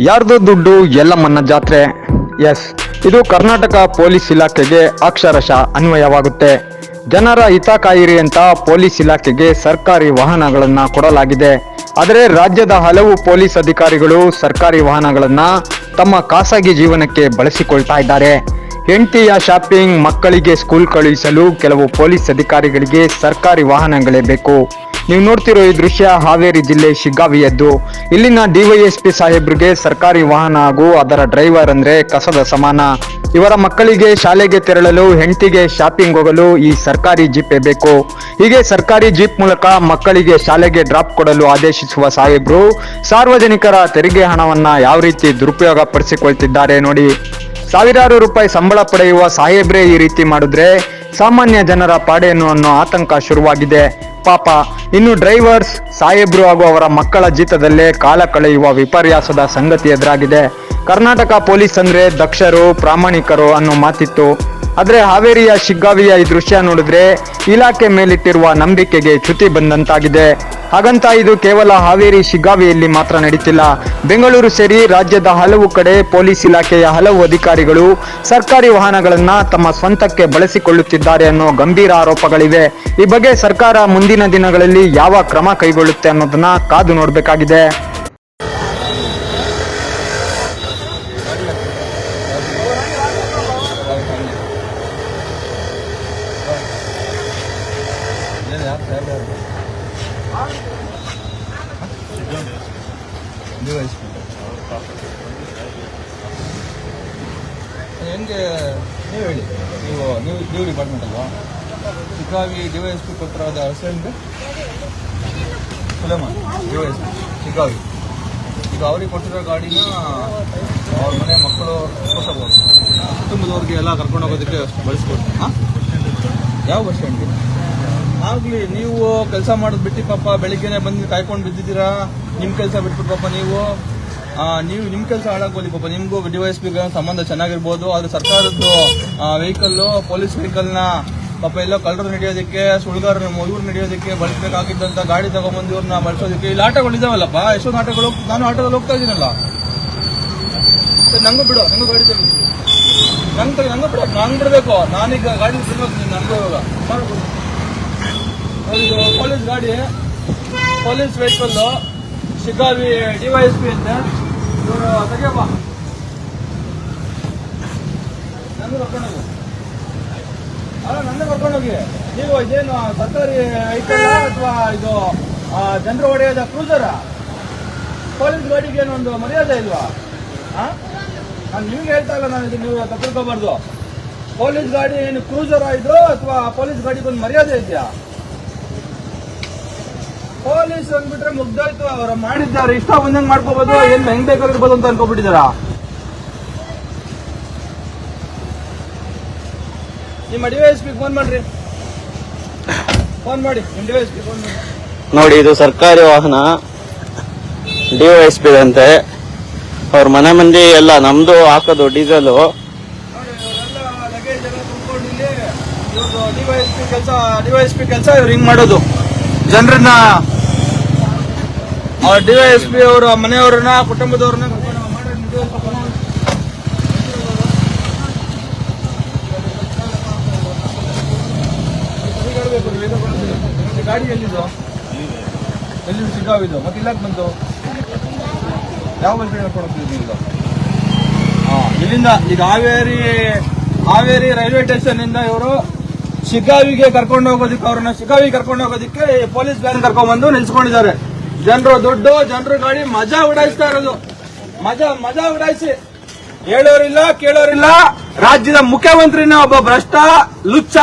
ಯಾರ್ದು ದುಡ್ಡು ಎಲ್ಲಮ್ಮನ್ನ ಜಾತ್ರೆ? ಎಸ್ ಇದು ಕರ್ನಾಟಕ ಪೊಲೀಸ್ ಇಲಾಖೆಗೆ ಅಕ್ಷರಶಃ ಅನ್ವಯವಾಗುತ್ತೆ. ಜನರ ಹಿತ ಕಾಯಿರಿ ಅಂತ ಪೊಲೀಸ್ ಇಲಾಖೆಗೆ ಸರ್ಕಾರಿ ವಾಹನಗಳನ್ನ ಕೊಡಲಾಗಿದೆ. ಆದರೆ ರಾಜ್ಯದ ಹಲವು ಪೊಲೀಸ್ ಅಧಿಕಾರಿಗಳು ಸರ್ಕಾರಿ ವಾಹನಗಳನ್ನ ತಮ್ಮ ಖಾಸಗಿ ಜೀವನಕ್ಕೆ ಬಳಸಿಕೊಳ್ತಾ ಇದ್ದಾರೆ. ಹೆಂಡತಿಯ ಶಾಪಿಂಗ್, ಮಕ್ಕಳಿಗೆ ಸ್ಕೂಲ್ ಕಳುಹಿಸಲು ಕೆಲವು ಪೊಲೀಸ್ ಅಧಿಕಾರಿಗಳಿಗೆ ಸರ್ಕಾರಿ ವಾಹನಗಳೇ ಬೇಕು. ನೀವು ನೋಡ್ತಿರೋ ಈ ದೃಶ್ಯ ಹಾವೇರಿ ಜಿಲ್ಲೆ ಶಿಗ್ಗಾವಿಯದ್ದು. ಇಲ್ಲಿನ ಡಿವೈಎಸ್ಪಿ ಸಾಹೇಬ್ರಿಗೆ ಸರ್ಕಾರಿ ವಾಹನ ಹಾಗೂ ಅದರ ಡ್ರೈವರ್ ಅಂದ್ರೆ ಕಸದ ಸಮಾನ. ಇವರ ಮಕ್ಕಳಿಗೆ ಶಾಲೆಗೆ ತೆರಳಲು, ಹೆಂಡತಿಗೆ ಶಾಪಿಂಗ್ ಹೋಗಲು ಈ ಸರ್ಕಾರಿ ಜೀಪೇ ಬೇಕು. ಹೀಗೆ ಸರ್ಕಾರಿ ಜೀಪ್ ಮೂಲಕ ಮಕ್ಕಳಿಗೆ ಶಾಲೆಗೆ ಡ್ರಾಪ್ ಕೊಡಲು ಆದೇಶಿಸುವ ಸಾಹೇಬ್ರು ಸಾರ್ವಜನಿಕರ ತೆರಿಗೆ ಹಣವನ್ನ ಯಾವ ರೀತಿ ದುರುಪಯೋಗ ಪಡಿಸಿಕೊಳ್ತಿದ್ದಾರೆ ನೋಡಿ. ಸಾವಿರಾರು ರೂಪಾಯಿ ಸಂಬಳ ಪಡೆಯುವ ಸಾಹೇಬ್ರೆ ಈ ರೀತಿ ಮಾಡಿದ್ರೆ ಸಾಮಾನ್ಯ ಜನರ ಪಾಡೇನು ಅನ್ನೋ ಆತಂಕ ಶುರುವಾಗಿದೆ. ಪಾಪ. ಇನ್ನು ಡ್ರೈವರ್ಸ್ ಸಾಹೇಬ್ರು ಹಾಗೂ ಅವರ ಮಕ್ಕಳ ಜೀತದಲ್ಲೇ ಕಾಲ ಕಳೆಯುವ ವಿಪರ್ಯಾಸದ ಸಂಗತಿ ಎದುರಾಗಿದೆ. ಕರ್ನಾಟಕ ಪೊಲೀಸ್ ಅಂದ್ರೆ ದಕ್ಷರು, ಪ್ರಾಮಾಣಿಕರು ಅನ್ನೋ ಮಾತಿತ್ತು. ಆದ್ರೆ ಹಾವೇರಿಯ ಶಿಗ್ಗಾವಿಯ ಈ ದೃಶ್ಯ ನೋಡಿದ್ರೆ ಇಲಾಖೆ ಮೇಲಿಟ್ಟಿರುವ ನಂಬಿಕೆಗೆ ಚ್ಯುತಿ ಬಂದಂತಾಗಿದೆ. ಹಾಗಂತ ಇದು ಕೇವಲ ಹಾವೇರಿ ಶಿಗ್ಗಾವಿಯಲ್ಲಿ ಮಾತ್ರ ನಡೀತಿಲ್ಲ. ಬೆಂಗಳೂರು ಸೇರಿ ರಾಜ್ಯದ ಹಲವು ಕಡೆ ಪೊಲೀಸ್ ಇಲಾಖೆಯ ಹಲವು ಅಧಿಕಾರಿಗಳು ಸರ್ಕಾರಿ ವಾಹನಗಳನ್ನ ತಮ್ಮ ಸ್ವಂತಕ್ಕೆ ಬಳಸಿಕೊಳ್ಳುತ್ತಿದ್ದಾರೆ ಅನ್ನೋ ಗಂಭೀರ ಆರೋಪಗಳಿವೆ. ಈ ಬಗ್ಗೆ ಸರ್ಕಾರ ಮುಂದಿನ ದಿನಗಳಲ್ಲಿ ಯಾವ ಕ್ರಮ ಕೈಗೊಳ್ಳುತ್ತೆ ಅನ್ನೋದನ್ನ ಕಾದು ನೋಡಬೇಕಾಗಿದೆ ಹೆಂಗೆ ನೀವು ಹೇಳಿ ನೀವು ನೀವು ನೀವು ಡಿಪಾರ್ಟ್ಮೆಂಟ್ ಅಲ್ವಾ? ಶಿಕಾವಿ ಡಿ ವೈ ಎಸ್ ಪಿ ಕೊಟ್ಟಿರೋದ ಹೆಸರೇನು Suleman D Y S P ಚಿಕ್ಕಾಗಿ ಈಗ ಅವ್ರಿಗೆ ಕೊಟ್ಟಿರೋ ಗಾಡಿನ ಅವ್ರ ಮನೆ ಮಕ್ಕಳು ಕೊಟ್ಟಬಹುದು ಕುಟುಂಬದವ್ರಿಗೆ ಎಲ್ಲ ಕರ್ಕೊಂಡು ಹೋಗೋದಕ್ಕೆ ಬಳಸ್ಬೋದು. ಹಾಂ? ಯಾವ ಬಸ್ ಸ್ಟ್ಯಾಂಡ್ಗೆ ಆಗಲಿ, ನೀವು ಕೆಲಸ ಮಾಡೋದು ಬಿಟ್ಟು ಪಾಪ, ಬೆಳಿಗ್ಗೆನೆ ಬಂದು ಕಾಯ್ಕೊಂಡು ಬಿದ್ದಿದ್ದೀರಾ? ನಿಮ್ಮ ಕೆಲಸ ಬಿಟ್ಬಿಟ್ಟು ಪಾಪ ನೀವು? ನೀವು ನಿಮ್ಮ ಕೆಲಸ ಹಾಳಾಗೋಲಿ ಪಾಪ ನಿಮಗೂ ಡಿ ವೈ ಎಸ್ ಪಿ ಸಂಬಂಧ ಚೆನ್ನಾಗಿರ್ಬೋದು, ಆದರೆ ಸರ್ಕಾರದ್ದು ವೆಹಿಕಲ್ಲು ಪೊಲೀಸ್ ವೆಹಿಕಲ್ನ ಪಾಪ ಎಲ್ಲ ಕಳ್ಳರು ನಡೆಯೋದಕ್ಕೆ ಸುಳ್ಗಾರ ಇವ್ರು ನಡೆಯೋದಕ್ಕೆ ಬಳಸಬೇಕಾಗಿದ್ದಂಥ ಗಾಡಿ ತಗೊಂಬಂದು ಇವ್ರನ್ನ ಬಳಸೋದಕ್ಕೆ ಇಲ್ಲಿ ಆಟೋಗಳು ಇದಾವಲ್ಲಪ್ಪ? ಎಷ್ಟೊಂದು ಆಟೋಗಳು, ನಾನು ಆಟೋದಲ್ಲಿ ಹೋಗ್ತಾ ಇದ್ದೀನಲ್ಲ. ನಂಗೂ ಬಿಡು, ನಂಗೂ ಗಾಡಿ ನಂಗೆ ನಂಗೂ ಬಿಡು ನಾನು ಬಿಡಬೇಕು. ನಾನೀಗ ಗಾಡಿ ಬಿಡ್ಬೇಕು ನೀನು ನನಗೂ ಪೊಲೀಸ್ ಗಾಡಿ. ಪೊಲೀಸ್ ವೆಹಿಕಲ್ಲು ಶಿಕಾವಿ ಡಿವೈಎಸ್ಪಿ ಅಂತ. ನನ್ನ ಕರ್ಕೊಂಡೋಗಿ. ನೀವು ಇದೇನು ಸರ್ಕಾರಿ ವೆಹಿಕಲ್ ಅಥವಾ ಇದು ಜನರು ಒಡೆಯದ ಕ್ರೂಸರ? ಪೊಲೀಸ್ ಗಾಡಿಗೆ ಏನೊಂದು ಮರ್ಯಾದೆ ಇಲ್ವಾ? ನಾನು ನಿಮ್ಗೆ ಹೇಳ್ತಾ ಇಲ್ಲ, ನಾನು ಇದು ನೀವು ತಪ್ಪಿರ್ಕೋಬಾರ್ದು ಪೊಲೀಸ್ ಗಾಡಿ ಏನು ಕ್ರೂಸರ್ ಆಯ್ತು ಅಥವಾ ಪೊಲೀಸ್ ಗಾಡಿಗೊಂದು ಮರ್ಯಾದೆ ಇದೆಯಾ? ಪೊಲೀಸ್ ಅಂದ್ಬಿಟ್ರೆ ಮುಗ್ದೋಯ್ತು ಅವರು ಮಾಡಿದ್ದಾರೆ. ಇಷ್ಟ ಬಂದಂಗೆ ಮಾಡ್ಕೋಬಹುದು ಏನ್ ಹೆಂಗ್ ಬೇಕಾದ್ರೆ ಇರ್ಬೋದು ಅಂತ ಅನ್ಕೋಬಿಟ್ಟಿದಾರ ನಿಮ್ಮ D Y S P phone ಮಾಡ್ರಿ. ಫೋನ್ ಮಾಡಿ ನಿಮ್ಮ ಡಿವೈಸ್ ಪಿ ಫೋನ್ ಮಾಡಿ. ನೋಡಿ ಇದು ಸರ್ಕಾರಿ ವಾಹನ ಡಿವೈಎಸ್ ಪಿ ಅಂತೆ ಅವ್ರ ಮನೆ ಮಂದಿ ಎಲ್ಲ ನಮ್ದು ಹಾಕೋದು ಡೀಸೆಲು. ಕೆಲಸ ಡಿವೈಎಸ್ ಪಿ ಕೆಲಸ ಇವ್ರು ಹಿಂಗ್ ಮಾಡೋದು. ಜನರನ್ನ ಅವ್ರ ಎಸ್ ಪಿ ಅವರ ಮನೆಯವ್ರನ್ನ, ಕುಟುಂಬದವ್ರನ್ನ ಗಾಡಿ ಎಲ್ಲಿದ್ದು ಎಲ್ಲಿ ಸಿಗಾವಿದ್ದು ಮತ್ತೆ ಇಲ್ಲಕ್ಕೆ ಬಂತು ಯಾವ ಬಸ್ ಹೇಳ್ಕೊಂಡು ಹಾಂ, ಇಲ್ಲಿಂದ ಈಗ ಹಾವೇರಿ ಹಾವೇರಿ ರೈಲ್ವೆ ಸ್ಟೇಷನ್ ಇಂದ ಇವರು ಶಿಕಾವಿಗೆ ಕರ್ಕೊಂಡು ಹೋಗೋದಕ್ಕೆ ಅವ್ರನ್ನ ಶಿಕಾವಿ ಕರ್ಕೊಂಡು ಹೋಗೋದಕ್ಕೆ ಪೊಲೀಸ್ ವ್ಯಾನ್ ಕರ್ಕೊಂಡ್ಬಂದು ನಿಲ್ಸ್ಕೊಂಡಿದ್ದಾರೆ. ಜನರು ದುಡ್ಡು, ಜನರು ಗಾಡಿ, ಮಜಾ ಉಡಾಯಿಸ್ತಾ ಇರೋದು. ಮಜಾ ಮಜಾ ಉಡಾಯಿಸಿ. ಹೇಳೋರಿಲ್ಲ, ಕೇಳೋರಿಲ್ಲ. ರಾಜ್ಯದ ಮುಖ್ಯಮಂತ್ರಿನ ಒಬ್ಬ ಭ್ರಷ್ಟ ಲುಚ್ಚ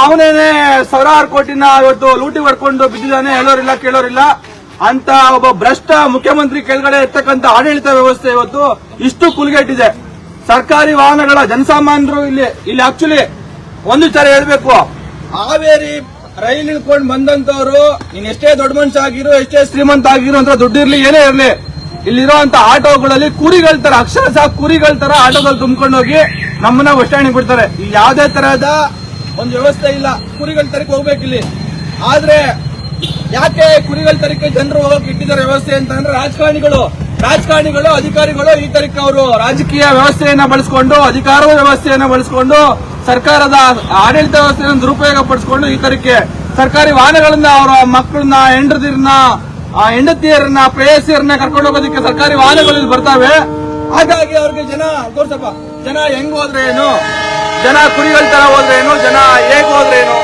ಅವನೇನೆ ಸಾವಿರಾರು ಕೋಟಿನ ಇವತ್ತು ಲೂಟಿ ಹೊಡ್ಕೊಂಡು ಬಿದ್ದಿದ್ದಾನೆ. ಹೇಳೋರಿಲ್ಲ, ಕೇಳೋರಿಲ್ಲ. ಅಂತ ಒಬ್ಬ ಭ್ರಷ್ಟ ಮುಖ್ಯಮಂತ್ರಿ ಕೆಳಗಡೆ ಇರ್ತಕ್ಕಂಥ ಆಡಳಿತ ವ್ಯವಸ್ಥೆ ಇವತ್ತು ಇಷ್ಟು ಕುಲ್ಗೆಟ್ಟಿದೆ ಸರ್ಕಾರಿ ವಾಹನಗಳ ಜನಸಾಮಾನ್ಯರು ಇಲ್ಲಿ ಇಲ್ಲಿ ಆಕ್ಚುಲಿ ಒಂದು ವಿಚಾರ ಹೇಳ್ಬೇಕು. ಹಾವೇರಿ ರೈಲ್ ಇಳ್ಕೊಂಡು ಬಂದಂತವ್ರು, ನೀನ್ ಎಷ್ಟೇ ದೊಡ್ಡ ಮನುಷ್ಯ ಆಗಿರು, ಎಷ್ಟೇ ಶ್ರೀಮಂತ ಆಗಿರು ಅಂತ ದುಡ್ಡು ಇರ್ಲಿ ಏನೇ ಇರ್ಲಿ. ಇಲ್ಲಿರುವಂತ ಆಟೋಗಳಲ್ಲಿ ಕುರಿಗಳ ತರ, ಅಕ್ಷರಶಃ ಕುರಿಗಳ ತರ ಆಟೋದಲ್ಲಿ ತುಂಬಿಕೊಂಡು ಹೋಗಿ ನಮ್ಮನ್ನ ಬಸ್ ಬಿಡ್ತಾರೆ. ಇಲ್ಲಿ ಯಾವುದೇ ತರಹದ ಒಂದು ವ್ಯವಸ್ಥೆ ಇಲ್ಲ. ಕುರಿಗಳ ತರಕ್ಕೆ ಹೋಗ್ಬೇಕಿಲ್ಲಿ ಆದ್ರೆ ಯಾಕೆ ಕುರಿಗಳ ತರಕ್ಕೆ ಜನರು ಹೋಗಕ್ಕೆ ಇಟ್ಟಿದ್ದಾರೆ ವ್ಯವಸ್ಥೆ ಅಂತ ಅಂದ್ರೆ ರಾಜಕಾರಣಿಗಳು. ರಾಜಕಾರಣಿಗಳು, ಅಧಿಕಾರಿಗಳು ಈ ತರಕ್ಕೆ ಅವರು ರಾಜಕೀಯ ವ್ಯವಸ್ಥೆಯನ್ನ ಬಳಸ್ಕೊಂಡು, ಅಧಿಕಾರದ ವ್ಯವಸ್ಥೆಯನ್ನ ಬಳಸಿಕೊಂಡು ಸರ್ಕಾರದ ಆಡಳಿತ ವ್ಯವಸ್ಥೆಯನ್ನು ದುರುಪಯೋಗ ಪಡಿಸಿಕೊಂಡು ಈ ತರಕ್ಕೆ ಸರ್ಕಾರಿ ವಾಹನಗಳನ್ನ ಅವರ ಮಕ್ಕಳನ್ನ ಹೆಂಡತಿರನ್ನ ಆ ಹೆಂಡತಿಯರನ್ನ, ಪ್ರೇಯಸಿಯರನ್ನ ಕರ್ಕೊಂಡು ಹೋಗೋದಕ್ಕೆ ಸರ್ಕಾರಿ ವಾಹನಗಳು ಬರ್ತಾವೆ. ಹಾಗಾಗಿ ಅವ್ರಿಗೆ ಜನ ತೋರ್ಸಪ್ಪ ಜನ ಹೆಂಗ್ ಹೋದ್ರೆ ಏನು? ಜನ ಕುರಿಗಳ ತರ ಹೋದ್ರೆ ಏನು? ಜನ ಹೇಗ್ ಹೋದ್ರೆ ಏನು?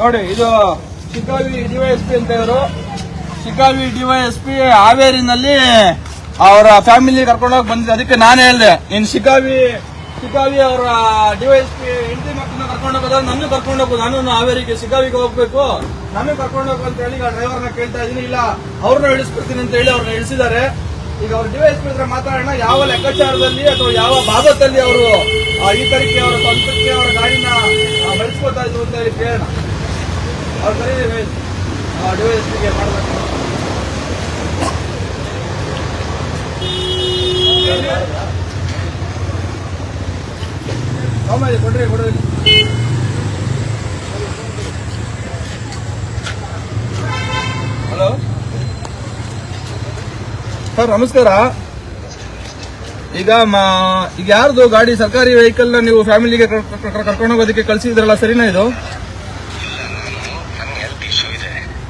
ನೋಡಿ, ಇದು ಶಿಕಾವಿ ಡಿವೈಎಸ್ಪಿ ಅಂತ ಇವರು ಶಿಕಾವಿ ಡಿವೈಎಸ್ಪಿ ಹಾವೇರಿನಲ್ಲಿ ಅವರ ಫ್ಯಾಮಿಲಿ ಕರ್ಕೊಂಡೋಗಿ ಬಂದಿದೆ. ಅದಕ್ಕೆ ನಾನು ಹೇಳಿದೆ, ನೀನು ಶಿಕಾವಿ ಶಿಕಾವಿ ಅವರ ಡಿವೈಎಸ್ಪಿ ಹೆಂಡತಿ ಮಕ್ಕಳನ್ನ ಕರ್ಕೊಂಡು ಹೋಗೋದ್ರೆ ನನ್ನ ಕರ್ಕೊಂಡು ಹೋಗೋದು ನಾನು ಹಾವೇರಿಗೆ ಶಿಕಾವಿಗೆ ಹೋಗ್ಬೇಕು. ನಾನು ಕರ್ಕೊಂಡು ಹೋಗು ಅಂತ ಹೇಳಿ ಈಗ ಡ್ರೈವರ್ನ ಕೇಳ್ತಾ ಇದೀನಿ ಇಲ್ಲ, ಅವ್ರನ್ನ ಇಳಿಸ್ಬಿಡ್ತೀನಿ ಅಂತ ಹೇಳಿ ಅವ್ರನ್ನ ಇಳಿಸಿದ್ದಾರೆ. ಈಗ ಅವ್ರ ಡಿವೈಎಸ್ಪಿ ಹತ್ರ ಮಾತಾಡೋಣ. ಯಾವ ಲೆಕ್ಕಾಚಾರದಲ್ಲಿ ಅಥವಾ ಯಾವ ಭಾಗದಲ್ಲಿ ಅವರು ಈ ತರಕ್ಕೆ ಅವರ ಸ್ವಂತಕ್ಕೆ ಅವರ ಗಾಡಿನ ಬಳಸ್ಕೊತಾ ಇದ್ರು ಅಂತ ಹೇಳಿ ಕೇಳೋಣ. ಅವ್ರು ಕರೀರಿ ಪಿಗೆ ಮಾಡಬೇಕು. ಸೌಮ್ಯ ಕೊಡ್ರಿ ಕೊಡ್ರಿ. ಹಲೋ? ಸರ್, ನಮಸ್ಕಾರ. ಈಗ ಮಾ, ಈಗ ಯಾರ್ದು ಗಾಡಿ ಸರ್ಕಾರಿ ವೆಹಿಕಲ್ ನೀವು ಫ್ಯಾಮಿಲಿಗೆ ಕರ್ಕೊಂಡು ಹೋಗೋದಕ್ಕೆ ಕಳ್ಸಿದ್ರಲ್ಲ, ಸರಿನಾ ಇದು ಹಾ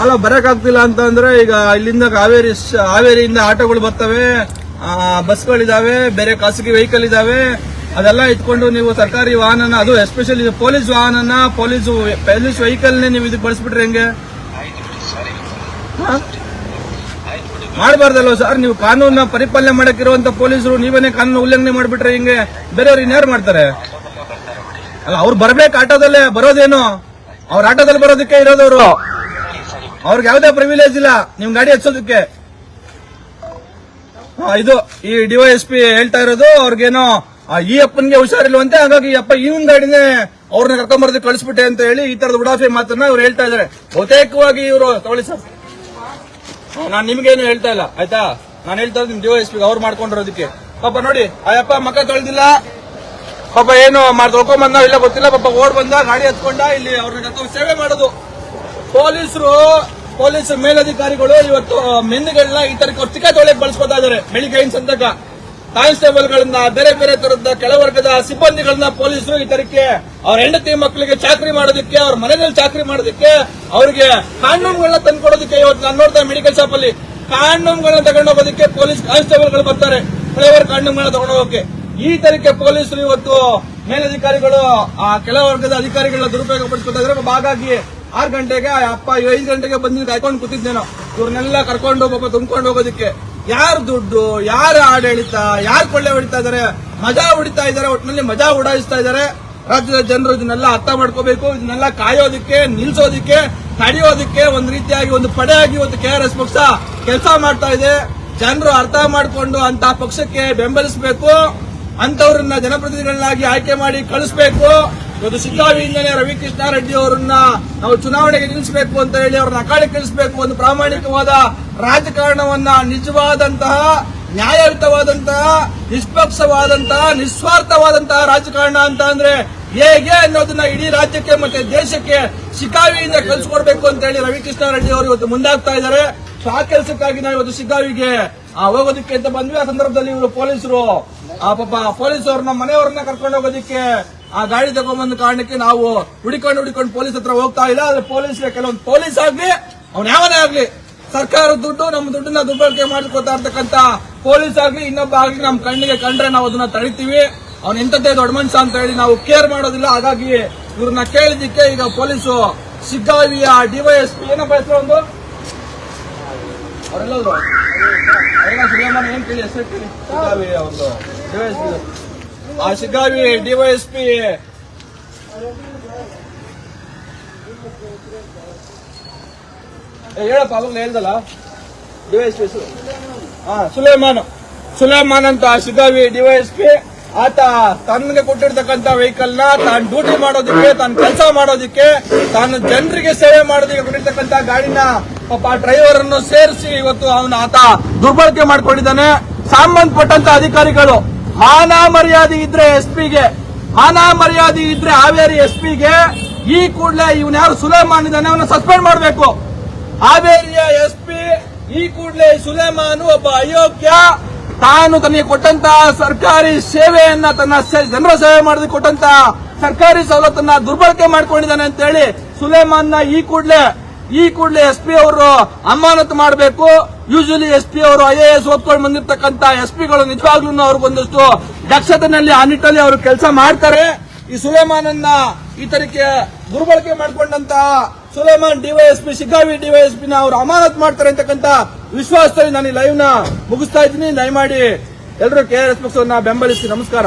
ಅಲ್ಲ, ಬರಕಾಗ್ತಿಲ್ಲ ಅಂತ ಅಂದ್ರೆ ಈಗ ಇಲ್ಲಿಂದ ಹಾವೇರಿ ಹಾವೇರಿಯಿಂದ ಆಟೋಗಳು ಬರ್ತವೆ ಬಸ್ಗಳಿದಾವೆ, ಬೇರೆ ಖಾಸಗಿ ವೆಹಿಕಲ್ ಇದಾವೆ ಅದೆಲ್ಲ ಇಟ್ಕೊಂಡು ನೀವು ಸರ್ಕಾರಿ ವಾಹನನ, ಅದು ಎಸ್ಪೆಷಲಿ ಪೊಲೀಸ್ ವಾಹನನ, ಪೊಲೀಸ್ ಪೊಲೀಸ್ ವೆಹಿಕಲ್ ನೀವು ಇದಕ್ಕೆ ಬಳಸ್ಬಿಟ್ರೆ ಹೆಂಗೆ? ಮಾಡಬಾರ್ದಲ್ವ ಸರ್, ನೀವು ಕಾನೂನ ಪರಿಪಾಲನೆ ಮಾಡಕ್ಕಿರುವಂತ ಪೊಲೀಸರು ನೀವೇನೇ ಕಾನೂನು ಉಲ್ಲಂಘನೆ ಮಾಡಿಬಿಟ್ರೆ ಹಿಂಗೆ? ಬೇರೆಯವ್ರು ಇನ್ಯಾರು ಮಾಡ್ತಾರೆ? ಅಲ್ಲ, ಅವ್ರು ಬರ್ಬೇಕು ಆಟೋದಲ್ಲೇ, ಬರೋದೇನು? ಅವ್ರ ಆಟೋದಲ್ಲಿ ಬರೋದಕ್ಕೆ ಇರೋದವ್ರು. ಅವ್ರಿಗೆ ಯಾವುದೇ ಪ್ರಿವಿಲೇಜ್ ಇಲ್ಲ ನಿಮ್ ಗಾಡಿ ಹಚ್ಚೋದಕ್ಕೆ. ಇದು ಈ ಡಿವೈಎಸ್ಪಿ ಹೇಳ್ತಾ ಇರೋದು ಅವ್ರಿಗೇನೋ ಆ, ಈ ಅಪ್ಪನ್ಗೆ ಹುಷಾರಿಲ್ವಂತೆ ಹಾಗಾಗಿ ಈ ಅಪ್ಪ ಇವನ್ ಗಾಡಿನೇ ಅವ್ರನ್ನ ಕರ್ಕೊಂಬರ್ದು ಕಳಿಸ್ಬಿಟ್ಟೆ ಅಂತ ಹೇಳಿ ಈ ತರದ ಉಡಾಫೆ ಮಾತನ್ನ ಅವ್ರು ಹೇಳ್ತಾ ಇದಾರೆ ಬಹುತೇಕವಾಗಿ ಇವರು ತಗೊಳ್ಳಿ ಸರ್. ನಾನು ನಿಮ್ಗೇನು ಹೇಳ್ತಾ ಇಲ್ಲ ಆಯ್ತಾ? ನಾನು ಹೇಳ್ತಾ ಇದ್ದೀನಿ ಡಿವೈಎಸ್ಪಿ ಅವ್ರು ಮಾಡ್ಕೊಂಡಿರೋದಕ್ಕೆ. ಪಾಪ ನೋಡಿ ಆ ಅಪ್ಪ ಮಕ್ಕ ತೊಳೆದಿಲ್ಲ. ಪಾಪ ಏನು ಮಾಡಿ ಇಲ್ಲ ಗೊತ್ತಿಲ್ಲ, ಪಾಪ ಓಡ್ ಬಂದ, ಗಾಡಿ ಹತ್ಕೊಂಡ, ಇಲ್ಲಿ ಅವ್ರನ್ನ ಸೇವೆ ಮಾಡೋದು. ಪೊಲೀಸರು, ಪೊಲೀಸ್ ಮೇಲಧಿಕಾರಿಗಳು ಇವತ್ತು ಮೆನ್ನುಗಳನ್ನ ಈ ತರ ಟಿಕೆ ತೊಳೆಯಕ್ ಬಳಸ್ಕೊತಾ ಇದಾರೆ, ಬೆಳಿಗ್ಗೆ ಸಂತಕ ಕಾನ್ಸ್ಟೇಬಲ್ ಗಳನ್ನ ಬೇರೆ ಬೇರೆ ತರದ ಕೆಳವರ್ಗದ ಸಿಬ್ಬಂದಿಗಳನ್ನ ಪೊಲೀಸರು ಈ ತರಕ್ಕೆ ಅವ್ರ ಹೆಂಡತಿ ಮಕ್ಕಳಿಗೆ ಚಾಕ್ರಿ ಮಾಡೋದಕ್ಕೆ, ಅವ್ರ ಮನೆಯಲ್ಲಿ ಚಾಕ್ರಿ ಮಾಡೋದಕ್ಕೆ, ಅವ್ರಿಗೆ ಕಾನೂನುಗಳನ್ನ ತಂದ್ಕೊಡೋದಕ್ಕೆ ಇವತ್ತು ನಾನು ನೋಡ್ತಾ ಮೆಡಿಕಲ್ ಶಾಪ್ ಅಲ್ಲಿ ಕಾನೂನುಗಳನ್ನ ತಗೊಂಡೋಗೋದಕ್ಕೆ ಪೊಲೀಸ್ ಕಾನ್ಸ್ಟೇಬಲ್ಗಳು ಬರ್ತಾರೆ. ಫ್ಲೇವರ್ ಕಾನೂನುಗಳನ್ನ ತಗೊಂಡೋಗಕ್ಕೆ ಈ ತನಿಖೆ ಪೊಲೀಸರು ಇವತ್ತು ಮೇಲಧಿಕಾರಿಗಳು, ಆ ಕೆಳವರ್ಗದ ಅಧಿಕಾರಿಗಳನ್ನ ದುರುಪಯೋಗ ಪಡಿಸ್ಕೊತಾ ಇದ್ರೆ ಹಾಗಾಗಿ ಆರು ಗಂಟೆಗೆ ಅಪ್ಪ ಐದು ಗಂಟೆಗೆ ಬಂದು ಕಾಯ್ಕೊಂಡು ಕೂತಿದ್ದೇನೋ ಇವ್ರನ್ನೆಲ್ಲ ಕರ್ಕೊಂಡು ಪಾಪ ತುಂಬ್ಕೊಂಡು ಹೋಗೋದಕ್ಕೆ. ಯಾರು ದುಡ್ಡು, ಯಾರು ಆಡಳಿತ, ಯಾರು ಕೊಳ್ಳೆ ಹೊಡಿತಾ ಇದಾರೆ ಮಜಾ ಹೊಡಿತಾ ಇದಾರೆ ಒಟ್ಟಿನಲ್ಲಿ ಮಜಾ ಉಡಾಯಿಸ್ತಾ ಇದಾರೆ ರಾಜ್ಯದ ಜನರು ಇದನ್ನೆಲ್ಲ ಅರ್ಥ ಮಾಡ್ಕೋಬೇಕು. ಇದನ್ನೆಲ್ಲ ಕಾಯೋದಕ್ಕೆ, ನಿಲ್ಸೋದಿಕ್ಕೆ, ತಡೆಯೋದಿಕ್ಕೆ ಒಂದು ರೀತಿಯಾಗಿ, ಒಂದು ಪಡೆಯಾಗಿ ಇವತ್ತು ಕೆ ಪಕ್ಷ ಕೆಲಸ ಮಾಡ್ತಾ ಇದೆ. ಜನರು ಅರ್ಥ ಮಾಡಿಕೊಂಡು ಅಂತ ಪಕ್ಷಕ್ಕೆ ಬೆಂಬಲಿಸಬೇಕು. ಅಂತವ್ರನ್ನ ಜನಪ್ರತಿನಿಧಿಗಳನ್ನಾಗಿ ಆಯ್ಕೆ ಮಾಡಿ ಕಳಿಸ್ಬೇಕು. ಇವತ್ತು ಸಿದ್ದಾವಿಯಿಂದಲೇ ರವಿಕೃಷ್ಣ ರೆಡ್ಡಿ ಅವರನ್ನ ನಾವು ಚುನಾವಣೆಗೆ ನಿಲ್ಲಿಸಬೇಕು ಅಂತ ಹೇಳಿ ಅವ್ರನ್ನ ಅಕಾಳಿ ಕಳಿಸಬೇಕು ಒಂದು ಪ್ರಾಮಾಣಿಕವಾದ ರಾಜಕಾರಣವನ್ನ, ನಿಜವಾದಂತಹ, ನ್ಯಾಯಯುತವಾದಂತಹ, ನಿಷ್ಪಕ್ಷವಾದಂತಹ, ನಿಸ್ವಾರ್ಥವಾದಂತಹ ರಾಜಕಾರಣ ಅಂತ ಅಂದ್ರೆ ಹೇಗೆ ಅನ್ನೋದನ್ನ ಇಡೀ ರಾಜ್ಯಕ್ಕೆ ಮತ್ತೆ ದೇಶಕ್ಕೆ ಶಿಕಾವಿಯಿಂದ ಕಲಿಸ್ಕೊಡ್ಬೇಕು ಅಂತ ಹೇಳಿ ರವಿಕೃಷ್ಣ ರೆಡ್ಡಿ ಅವರು ಇವತ್ತು ಮುಂದಾಗ್ತಾ ಇದ್ದಾರೆ. ಆ ಕೆಲಸಕ್ಕಾಗಿ ನಾವು ಇವತ್ತು ಶಿಕಾವಿಗೆ ಹೋಗೋದಕ್ಕೆ ಅಂತ ಬಂದ್ವಿ. ಆ ಸಂದರ್ಭದಲ್ಲಿ ಇವರು ಪೊಲೀಸರು. ಆ ಪಾಪ ಪೊಲೀಸ್ ಮನೆಯವ್ರನ್ನ ಕರ್ಕೊಂಡು ಹೋಗೋದಿಕ್ಕೆ ಆ ಗಾಡಿ ತಗೊಂಬಂದ ಕಾರಣಕ್ಕೆ ನಾವು ಹುಡಿಕೊಂಡು ಹುಡಿಕೊಂಡು ಪೊಲೀಸ್ ಹತ್ರ ಹೋಗ್ತಾ ಇಲ್ಲ, ಆದ್ರೆ ಪೊಲೀಸ್ ಕೆಲವೊಂದು ಪೊಲೀಸ್ ಆಗ್ಲಿ, ಅವ್ನ ಯಾವನೇ ಆಗ್ಲಿ ಸರ್ಕಾರದ ದುಡ್ಡು ನಮ್ಮ ದುಡ್ಡನ್ನ ದುರ್ಬಳಕೆ ಮಾಡ್ಕೊತಾ ಇರ್ತಕ್ಕಂತ ಪೊಲೀಸ್ ಆಗ್ಲಿ, ಇನ್ನೊಬ್ಬ ಆಗ್ಲಿ ನಮ್ಮ ಕಣ್ಣಿಗೆ ಕಂಡ್ರೆ ನಾವು ಅದನ್ನ ತಡಿತೀವಿ. ಅವ್ನ ಎಂತದ್ದೇ ದೊಡ್ಡ ಮನುಷ್ಯ ಅಂತ ಹೇಳಿ ನಾವು ಕೇರ್ ಮಾಡೋದಿಲ್ಲ. ಹಾಗಾಗಿ ಇವ್ರನ್ನ ಕೇಳಿದ್ದಕ್ಕೆ ಈಗ ಪೊಲೀಸು ಸಿಗ್ಗಾವಿಯ ಡಿವೈಎಸ್ಪಿ ಏನಪ್ಪ ಹೆಸರು ಒಂದು ಅವರೆಲ್ಲ ಏನ್ ಕೇಳಿ, ಹೆಸರು ಕೇಳಿ. ಸಿಗ್ಗಾವಿಯ ಡಿವೈಎಸ್ಪಿ ಆ ಶಿಗ್ಗಾವಿ ಡಿವೈಎಸ್ಪಿ ಹೇಳಪ್ಪ ಅವಾಗಲೇ ಹೇಳ್ದಲ್ಲ? ಡಿವೈಎಸ್ಪಿ ಹಾ ಸುಲೇಮಾನ್. ಸುಲೇಮಾನ್ ಅಂತ ಶಿಗಾವಿ ಡಿವೈಎಸ್ಪಿ ಆತ ತನ್ಗೆ ಕೊಟ್ಟಿರ್ತಕ್ಕಂತ ವೆಹಿಕಲ್ನ ತಾನು ಡ್ಯೂಟಿ ಮಾಡೋದಕ್ಕೆ ತಾನು ಕೆಲಸ ಮಾಡೋದಕ್ಕೆ ತಾನು ಜನರಿಗೆ ಸೇವೆ ಮಾಡೋದಕ್ಕೆ ಕೊಟ್ಟಿರ್ತಕ್ಕಂತ ಗಾಡಿನ ಪಾಪ ಡ್ರೈವರ್ ಅನ್ನು ಸೇರಿಸಿ ಇವತ್ತು ಅವನ ಆತ ದುರ್ಬಳಕೆ ಮಾಡ್ಕೊಂಡಿದ್ದಾನೆ. ಸಂಬಂಧಪಟ್ಟಂತ ಅಧಿಕಾರಿಗಳು ಮಾನ ಮರ್ಯಾದೆ ಇದ್ರೆ ಎಸ್ ಪಿಗೆ ಮಾನ ಮರ್ಯಾದೆ ಇದ್ರೆ ಹಾವೇರಿ ಎಸ್ ಪಿಗೆ ಈ ಕೂಡಲೇ ಇವನ್ ಯಾರು ಸುಲೇಮಾನ್ ಇದ್ದಾನೆ ಅವನ ಸಸ್ಪೆಂಡ್ ಮಾಡಬೇಕು. ಹಾವೇರಿಯ ಎಸ್ ಪಿ ಈ ಕೂಡಲೇ ಸುಲೇಮಾನ್ ಒಬ್ಬ ಅಯೋಗ್ಯ, ತಾನು ತನಗೆ ಕೊಟ್ಟಂತ ಸರ್ಕಾರಿ ಸೇವೆಯನ್ನ ತನ್ನ ಜನರ ಸೇವೆ ಮಾಡಿದ ಕೊಟ್ಟಂತ ಸರ್ಕಾರಿ ಸವಲತ್ತನ್ನ ದುರ್ಬಳಕೆ ಮಾಡ್ಕೊಂಡಿದ್ದಾನೆ ಅಂತ ಹೇಳಿ ಸುಲೇಮಾನ್ನ ಈ ಕೂಡಲೇ ಈ ಕೂಡಲೇ ಎಸ್ ಪಿ ಅವರು ಅಮಾನತು ಮಾಡಬೇಕು. ಯೂಶಲಿ ಎಸ್ ಪಿ ಅವರು ಐ ಎ ಎಸ್ ಓದ್ಕೊಂಡು ಬಂದಿರತಕ್ಕಂತ ಎಸ್ ಪಿಗಳು ನಿಜವಾಗ್ಲೂ ಅವ್ರಿಗೊಂದಷ್ಟು ದಕ್ಷತೆನಲ್ಲಿ ಆ ನಿಟ್ಟಲ್ಲಿ ಅವರು ಕೆಲಸ ಮಾಡ್ತಾರೆ. ಈ ಸುಲೇಮಾನನ್ನ ಈ ತರಕ್ಕೆ ದುರ್ಬಳಕೆ ಮಾಡ್ಕೊಂಡಂತ ಸುಲೇಮಾನ್ ಡಿವೈಎಸ್ಪಿ ಶಿಗ್ಗಾವಿ ಡಿವೈಎಸ್ಪಿ ನ ಅವರು ಅಮಾನತ್ ಮಾಡ್ತಾರೆ ಅಂತಕ್ಕಂತ ವಿಶ್ವಾಸದಲ್ಲಿ ನಾನು ಈ ಲೈವ್ನ ಮುಗಿಸ್ತಾ ಇದ್ದೀನಿ. ದಯಮಾಡಿ ಎಲ್ಲರೂ ಕೆ ಆರ್ ಎಸ್ ಪಕ್ಷವನ್ನ ಬೆಂಬಲಿಸಿ. ನಮಸ್ಕಾರ.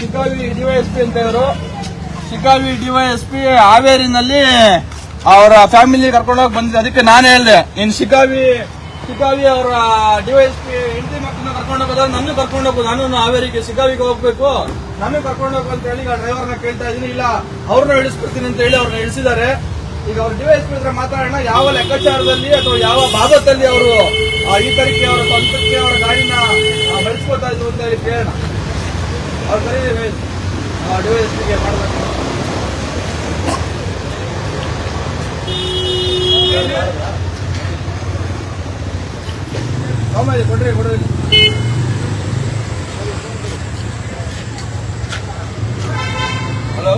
ಶಿಗ್ಗಾವಿ ಡಿವೈಎಸ್ಪಿ ಅಂತ ಇವರು ಡಿವೈಎಸ್ಪಿ ಹಾವೇರಿನಲ್ಲಿ ಅವರ ಫ್ಯಾಮಿಲಿ ಕರ್ಕೊಂಡು ಹೋಗಿ ಬಂದಿದ್ದೆ ಅದಕ್ಕೆ ನಾನೇ ಹೇಳಿದೆ, ನೀನು ಶಿಕಾವಿ ಶಿಕಾವಿ ಅವರ ಡಿವೈಎಸ್ಪಿ ಹೆಂಡತಿ ಮಕ್ಕಳನ್ನ ಕರ್ಕೊಂಡು ಹೋಗೋದ್ರೆ ನನ್ನ ಕರ್ಕೊಂಡು ಹೋಗೋದು ನಾನು ಹಾವೇರಿಗೆ, ಶಿಕಾವಿಗೆ ಹೋಗ್ಬೇಕು. ನಾನು ಕರ್ಕೊಂಡು ಹೋಗು ಅಂತ ಹೇಳಿ ಈಗ ಡ್ರೈವರ್ನ ಕೇಳ್ತಾ ಇದೀನಿ ಇಲ್ಲ, ಅವ್ರನ್ನ ಇಳಿಸ್ಬಿಡ್ತೀನಿ ಅಂತ ಹೇಳಿ ಅವ್ರನ್ನ ಇಳಿಸಿದ್ದಾರೆ. ಈಗ ಅವ್ರ ಡಿವೈಎಸ್ಪಿ ಹತ್ರ ಮಾತಾಡೋಣ. ಯಾವ ಲೆಕ್ಕಾಚಾರದಲ್ಲಿ ಅಥವಾ ಯಾವ ಭಾಗದಲ್ಲಿ ಅವರು ಈ ತರಕ್ಕೆ ಅವರ ಸ್ವಂತಕ್ಕೆ ಅವರ ಗಾಡಿನ ಆ, ಬಳಸ್ಕೊತಾ ಇದ್ರು ಅಂತ ಹೇಳಿ ಕೇಳೋಣ ಅವ್ರು ಕರೀರಿ ಡಿವೈಎಸ್ಪಿಗೆ ಮಾಡಬೇಕು ಆಮೇಲೆ ಕೊಡ್ರಿ ಕೊಡ್ರಿ ಹಲೋ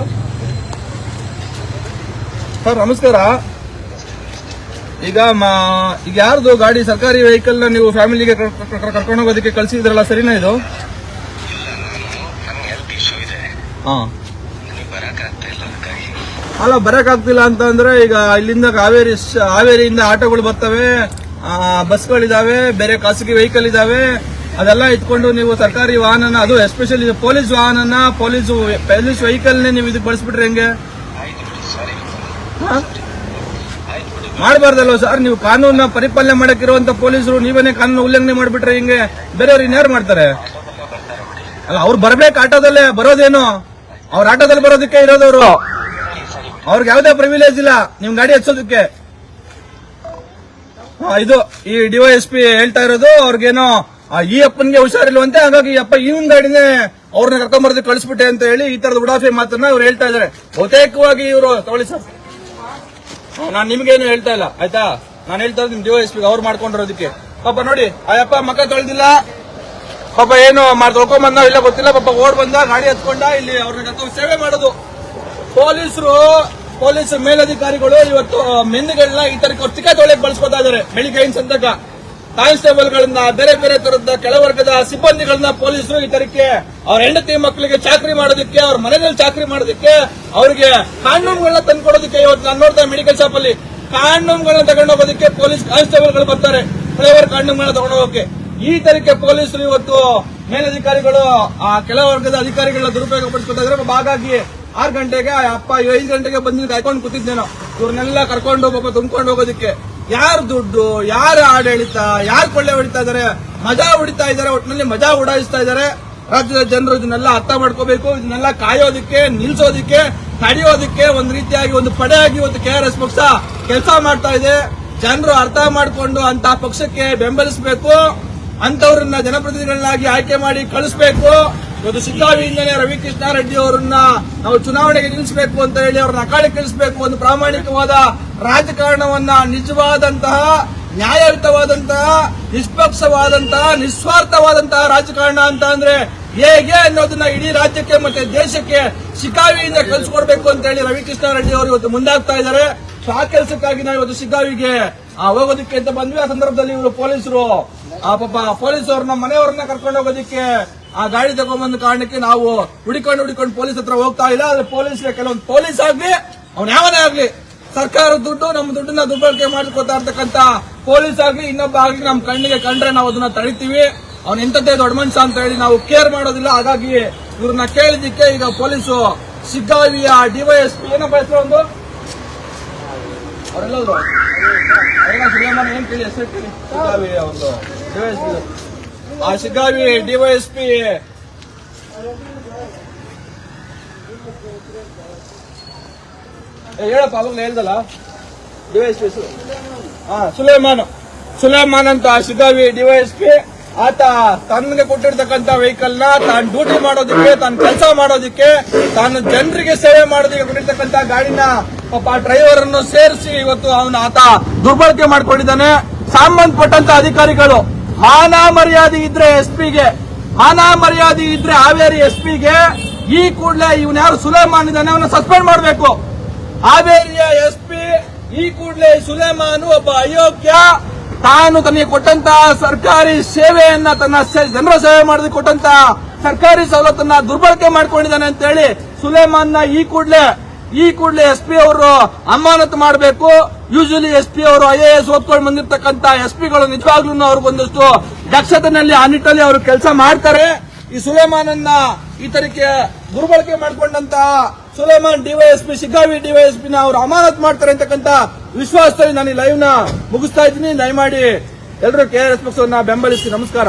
ಸರ್ ನಮಸ್ಕಾರ ಈಗ ಈಗ ಯಾರ್ದು ಗಾಡಿ ಸರ್ಕಾರಿ ವೆಹಿಕಲ್ನ ನೀವು ಫ್ಯಾಮಿಲಿಗೆ ಕರ್ಕೊಂಡು ಹೋಗೋದಕ್ಕೆ ಕಳ್ಸಿದ್ರಲ್ಲ ಸರಿನಾ ಇದು? ಹಾ. ಅಲ್ಲ ಬರಕ್ ಆಗ್ತಿಲ್ಲ ಅಂತ ಅಂದ್ರೆ ಈಗ ಇಲ್ಲಿಂದ ಹಾವೇರಿ ಹಾವೇರಿಯಿಂದ ಆಟೋಗಳು ಬರ್ತವೆ ಬಸ್ಗಳಿದಾವೆ ಬೇರೆ ಖಾಸಗಿ ವೆಹಿಕಲ್ ಇದಾವೆ ಅದೆಲ್ಲ ಇಟ್ಕೊಂಡು ನೀವು ಸರ್ಕಾರಿ ವಾಹನನ ಅದು ಎಸ್ಪೆಷಲಿ ಪೊಲೀಸ್ ವಾಹನನ ಪೊಲೀಸ್ ಪೊಲೀಸ್ ವೆಹಿಕಲ್ ನೀವು ಇದಕ್ಕೆ ಬಳಸ್ಬಿಟ್ರೆ ಹೆಂಗೆ ಆಯ್ತು ಬಿಡಿ ಸಾರಿ ಹಾ? ಆಯ್ತು ಬಿಡಿ ಮಾಡಬಾರ್ದಲ್ವ ಸರ್? ನೀವು ಕಾನೂನ ಪರಿಪಾಲನೆ ಮಾಡಕ್ಕಿರುವಂತ ಪೊಲೀಸರು ನೀವೇನೇ ಕಾನೂನು ಉಲ್ಲಂಘನೆ ಮಾಡ್ಬಿಟ್ರೆ ಹಿಂಗೆ ಬೇರೆಯವ್ರು ಇನ್ಯಾರು ಮಾಡ್ತಾರೆ? ಅಲ್ಲ, ಅವ್ರು ಬರ್ಬೇಕು ಆಟೋದಲ್ಲೇ, ಬರೋದೇನು? ಅವ್ರ ಆಟೋದಲ್ಲಿ ಬರೋದಕ್ಕೆ ಇರೋದವ್ರು. ಅವ್ರಿಗೆ ಯಾವುದೇ ಪ್ರಿವಿಲೇಜ್ ಇಲ್ಲ. ನಿಮ್ ಗಾಡಿ ಹಚ್ಚೋದಕ್ಕೆ ಇದು, ಈ ಡಿವೈಎಸ್ಪಿ ಹೇಳ್ತಾ ಇರೋದು, ಅವ್ರಿಗೇನೋ ಈ ಅಪ್ಪನ್ಗೆ ಹುಷಾರಿಲ್ವಂತೆ, ಹಾಗಾಗಿ ಅಪ್ಪ ಇವನ್ ಗಾಡಿನೇ ಅವ್ರನ್ನ ಕರ್ಕೊಂಬರ್ದು ಕಳಿಸ್ಬಿಟ್ಟೆ ಅಂತ ಹೇಳಿ ಈ ತರದ ಉಡಾಫೆ ಮಾತನ್ನ ಅವ್ರು ಹೇಳ್ತಾ ಇದಾರೆ. ಬಹುತೇಕವಾಗಿ ಇವರು ತಗೊಳ್ಳಿ ಸರ್. ನಾನು ನಿಮ್ಗೇನು ಹೇಳ್ತಾ ಇಲ್ಲ, ಆಯ್ತಾ? ನಾನು ಹೇಳ್ತಾ ನಿಮ್ ಡಿವೈ ಎಸ್ ಪಿ ಅವ್ರು ಮಾಡ್ಕೊಂಡಿರೋದಕ್ಕೆ. ಪಾಪ ನೋಡಿ, ಅಯ್ಯಪ್ಪ ಮಕ್ಕ ತೊಳೆದಿಲ್ಲ. ಪಾಪ ಏನು ಮಾಡಿ ತೊಳ್ಕೊಂಡ್ ಬಂದ ಇಲ್ಲ ಗೊತ್ತಿಲ್ಲ, ಪಾಪ ಓಡ್ ಬಂದ, ಗಾಡಿ ಹತ್ಕೊಂಡ, ಇಲ್ಲಿ ಅವ್ರ ಸೇವೆ ಮಾಡೋದು. ಪೊಲೀಸರು ಪೊಲೀಸ್ ಮೇಲಧಿಕಾರಿಗಳು ಇವತ್ತು ಮೆಂದುಗಳನ್ನ ಈ ತರ ಕೊತ್ತಿಗೆ ತೊಳೆಯಕ್ ಬಳಸ್ಕೊತಾ ಇದಾರೆ ಬೆಳಿಗ್ಗೆಯಿಂದ ಸಂತಕ ಕಾನ್ಸ್ಟೇಬಲ್ ಗಳನ್ನ ಬೇರೆ ಬೇರೆ ತರದ ಕೆಳವರ್ಗದ ಸಿಬ್ಬಂದಿಗಳನ್ನ ಪೊಲೀಸರು ಈ ತರಕ್ಕೆ ಅವ್ರ ಹೆಂಡತಿ ಮಕ್ಕಳಿಗೆ ಚಾಕ್ರಿ ಮಾಡೋದಕ್ಕೆ, ಅವ್ರ ಮನೆಯಲ್ಲಿ ಚಾಕ್ರಿ ಮಾಡೋದಕ್ಕೆ, ಅವರಿಗೆ ಕಾಂಡೋಮ್ಗಳನ್ನ ತಂದ್ಕೊಡೋದಕ್ಕೆ ಇವತ್ತು ನಾನು ನೋಡ್ತಾ ಮೆಡಿಕಲ್ ಶಾಪ್ ಅಲ್ಲಿ ಕಾಂಡೋಮ್ಗಳನ್ನ ತಗೊಂಡೋಗೋದಕ್ಕೆ ಪೊಲೀಸ್ ಕಾನ್ಸ್ಟೇಬಲ್ಗಳು ಬರ್ತಾರೆ. ಫ್ಲೇವರ್ ಕಾಂಡೋಮ್ಗಳನ್ನ ತಗೊಂಡೋಗಕ್ಕೆ ಈ ತರಕ್ಕೆ ಪೊಲೀಸರು ಇವತ್ತು ಮೇಲಧಿಕಾರಿಗಳು, ಆ ಕೆಳವರ್ಗದ ಅಧಿಕಾರಿಗಳನ್ನ ದುರುಪಯೋಗ ಪಡಿಸ್ಕೊತಾ ಇದ್ರೆ ಹಾಗಾಗಿ ಆರು ಗಂಟೆಗೆ, ಅಪ್ಪ ಐದು ಗಂಟೆಗೆ ಬಂದು ಕಾಯ್ಕೊಂಡು ಕೂತಿದ್ದೇನೋ ಇವ್ರನ್ನೆಲ್ಲ ಕರ್ಕೊಂಡು ಹೋಗಬೇಕು ತುಂಬ್ಕೊಂಡು ಹೋಗೋದಕ್ಕೆ. ಯಾರ ದುಡ್ಡು, ಯಾರ ಆಡಳಿತ, ಯಾರು ಕೊಳ್ಳೆ ಹೊಡಿತಾ ಇದಾರೆ? ಮಜಾ ಹೊಡಿತಾ ಇದಾರೆ ಒಟ್ಟಿನಲ್ಲಿ ಮಜಾ ಉಡಾಯಿಸ್ತಾ ಇದಾರೆ. ರಾಜ್ಯದ ಜನರು ಇದನ್ನೆಲ್ಲ ಅರ್ಥ ಮಾಡ್ಕೋಬೇಕು, ಇದನ್ನೆಲ್ಲ ಕಾಯೋದಕ್ಕೆ, ನಿಲ್ಸೋದಿಕ್ಕೆ, ತಡೆಯೋದಕ್ಕೆ ಒಂದ್ ರೀತಿಯಾಗಿ, ಒಂದು ಪಡೆಯಾಗಿ ಒಂದು ಕೆ ಆರ್ ಎಸ್ ಪಕ್ಷ ಕೆಲಸ ಮಾಡ್ತಾ ಇದೆ. ಜನರು ಅರ್ಥ ಮಾಡಿಕೊಂಡು ಅಂತ ಪಕ್ಷಕ್ಕೆ ಬೆಂಬಲಿಸಬೇಕು ಅಂತವ್ರನ್ನ ಜನಪ್ರತಿನಿಧಿಗಳನ್ನಾಗಿ ಆಯ್ಕೆ ಮಾಡಿ ಕಳಿಸ್ಬೇಕು. ಇವತ್ತು ಸಿದ್ದಾವಿಯಿಂದಲೇ ರವಿಕೃಷ್ಣ ರೆಡ್ಡಿ ಅವರನ್ನ ನಾವು ಚುನಾವಣೆಗೆ ನಿಲ್ಲಿಸಬೇಕು ಅಂತ ಹೇಳಿ ಅವ್ರನ್ನ ಅಕಾಡೆಗೆ ಕಳಿಸಬೇಕು ಒಂದು ಪ್ರಾಮಾಣಿಕವಾದ ರಾಜಕಾರಣವನ್ನ ನಿಜವಾದಂತಹ ನ್ಯಾಯಯುತವಾದಂತಹ ನಿಷ್ಪಕ್ಷವಾದಂತಹ ನಿಸ್ವಾರ್ಥವಾದಂತಹ ರಾಜಕಾರಣ ಅಂತ ಅಂದ್ರೆ ಹೇಗೆ ಅನ್ನೋದನ್ನ ಇಡೀ ರಾಜ್ಯಕ್ಕೆ ಮತ್ತೆ ದೇಶಕ್ಕೆ ಶಿಕಾವಿಯಿಂದ ಕಲಿಸ್ಕೊಡ್ಬೇಕು ಅಂತ ಹೇಳಿ ರವಿಕೃಷ್ಣ ರೆಡ್ಡಿ ಅವರು ಇವತ್ತು ಮುಂದಾಗ್ತಾ ಇದ್ದಾರೆ. ಸೊ ಆ ಕೆಲಸಕ್ಕಾಗಿ ನಾವು ಇವತ್ತು ಆ, ಹೋಗೋದಕ್ಕೆ ಅಂತ ಬಂದ್ವಿ. ಆ ಸಂದರ್ಭದಲ್ಲಿ ಇವರು ಪೊಲೀಸರು. ಆ ಪಾಪ ಪೊಲೀಸ್ ಅವ್ರನ್ನ ಮನೆಯವ್ರನ್ನ ಕರ್ಕೊಂಡು ಹೋಗೋದಕ್ಕೆ ಆ ಗಾಡಿ ತಗೊಂಡ್ಬಂದ ಕಾರಣಕ್ಕೆ ನಾವು ಹುಡಿಕೊಂಡು ಹುಡಿಕೊಂಡು ಪೊಲೀಸ್ ಹತ್ರ ಹೋಗ್ತಾ ಇಲ್ಲ. ಆದ್ರೆ ಪೊಲೀಸ್ ಕೆಲವೊಂದು ಪೊಲೀಸ್ ಆಗ್ಲಿ, ಅವ್ನ ಯಾವನೇ ಆಗ್ಲಿ, ಸರ್ಕಾರದ ದುಡ್ಡು, ನಮ್ಮ ದುಡ್ಡನ್ನ ದುರ್ಬಳಕೆ ಮಾಡ್ಕೊತಾ ಇರ್ತಕ್ಕಂತ ಪೊಲೀಸ್ ಆಗ್ಲಿ, ಇನ್ನೊಬ್ಬ ಆಗ್ಲಿ ನಮ್ಮ ಕಣ್ಣಿಗೆ ಕಂಡ್ರೆ ನಾವು ಅದನ್ನ ತಡಿತೀವಿ. ಅವ್ನ ಎಂತದ್ದೇ ದೊಡ್ಡ ಮನುಷ್ಯ ಅಂತ ಹೇಳಿ ನಾವು ಕೇರ್ ಮಾಡೋದಿಲ್ಲ. ಹಾಗಾಗಿ ಇವ್ರನ್ನ ಕೇಳಿದಕ್ಕೆ ಈಗ ಪೊಲೀಸು ಶಿಗ್ಗಾವಿಯ ಡಿವೈಎಸ್ಪಿ ಏನಪ್ಪ ಹೆಸರು ಒಂದು ಅವರೆಲ್ಲರೂ? ಏನ್ ಕೇಳಿ ಹೆಸರು ಕೇಳಿ? ಸಿಗ್ಗಾವಿಯ ಒಂದು ಡಿವೈಎಸ್ಪಿ ಆ ಶಿಗ್ಗಾವಿ ಡಿವೈಎಸ್ಪಿ ಹೇಳಪ್ಪ ಅವಾಗ ಹೇಳ್ದಲ್ಲ? ಡಿವೈಎಸ್ಪಿ ಹಾ, ಸುಲೇಮಾನ್. ಸುಲೇಮಾನ್ ಅಂತ ಶಿಗಾವಿ ಡಿವೈಎಸ್ಪಿ ಆತ ತನ್ಗೆ ಕೊಟ್ಟಿರ್ತಕ್ಕಂತ ವೆಹಿಕಲ್ನ ತಾನು ಡ್ಯೂಟಿ ಮಾಡೋದಕ್ಕೆ, ತಾನು ಕೆಲಸ ಮಾಡೋದಕ್ಕೆ, ತಾನು ಜನರಿಗೆ ಸೇವೆ ಮಾಡೋದಕ್ಕೆ ಕೊಟ್ಟಿರ್ತಕ್ಕಂತ ಗಾಡಿನ, ಪಾಪ ಡ್ರೈವರ್ ಅನ್ನು ಸೇರಿಸಿ ಇವತ್ತು ಅವನು ಆತ ದುರ್ಬಳಕೆ ಮಾಡ್ಕೊಂಡಿದ್ದಾನೆ. ಸಂಬಂಧಪಟ್ಟಂತ ಅಧಿಕಾರಿಗಳು ಮಾನ ಮರ್ಯಾದೆ ಇದ್ರೆ ಎಸ್ ಪಿಗೆ ಮಾನ ಮರ್ಯಾದೆ ಇದ್ರೆ ಹಾವೇರಿ ಎಸ್ ಪಿಗೆ ಈ ಕೂಡಲೇ ಇವನ್ ಯಾರು ಸುಲೇಮಾನ್ ಇದ್ದಾನೆ ಅವನ್ನ ಸಸ್ಪೆಂಡ್ ಮಾಡಬೇಕು. ಹಾವೇರಿಯ ಎಸ್ ಪಿ ಈ ಕೂಡಲೇ ಸುಲೇಮಾನು ಒಬ್ಬ ಅಯೋಗ್ಯ. ತಾನು ತನಗೆ ಕೊಟ್ಟಂತ ಸರ್ಕಾರಿ ಸೇವೆಯನ್ನ ತನ್ನ ಜನರ ಸೇವೆ ಮಾಡಿದ ಕೊಟ್ಟಂತ ಸರ್ಕಾರಿ ಸವಲತ್ತನ್ನ ದುರ್ಬಳಕೆ ಮಾಡ್ಕೊಂಡಿದ್ದಾನೆ ಅಂತ ಹೇಳಿ ಸುಲೇಮಾನ್ನ ಈ ಕೂಡಲೇ ಈ ಕೂಡಲೇ ಎಸ್ ಪಿ ಅವರು ಅಮಾನತು ಮಾಡಬೇಕು. ಯೂಶಲಿ ಎಸ್ ಪಿ ಅವರು ಐ ಎ ಎಸ್ ಓದ್ಕೊಂಡು ಬಂದಿರತಕ್ಕಂತ ಎಸ್ ಪಿಗಳು ನಿಜವಾಗ್ಲೂ ಅವರು ದಕ್ಷತೆನಲ್ಲಿ ಆ ನಿಟ್ಟಲ್ಲಿ ಅವರು ಕೆಲಸ ಮಾಡ್ತಾರೆ. ಈ ಸುಲೇಮಾನನ್ನ ತರಕ್ಕೆ ದುರ್ಬಳಕೆ ಮಾಡಿಕೊಂಡಂತ ಸುಲೇಮಾನ್ ಡಿವೈಎಸ್ಪಿ ಶಿಗ್ಗಾವಿ ಡಿವೈಎಸ್ಪಿ ನ ಅವರು ಅಮಾನತ್ ಮಾಡ್ತಾರೆ ಅಂತಕ್ಕಂತ ವಿಶ್ವಾಸದಲ್ಲಿ ನಾನು ಈ ಲೈವ್ನ ಮುಗಿಸ್ತಾ ಇದ್ದೀನಿ. ದಯಮಾಡಿ ಎಲ್ಲರೂ ಕೆ ಆರ್ ಎಸ್ ಪಕ್ಷವನ್ನ ಬೆಂಬಲಿಸಿ. ನಮಸ್ಕಾರ.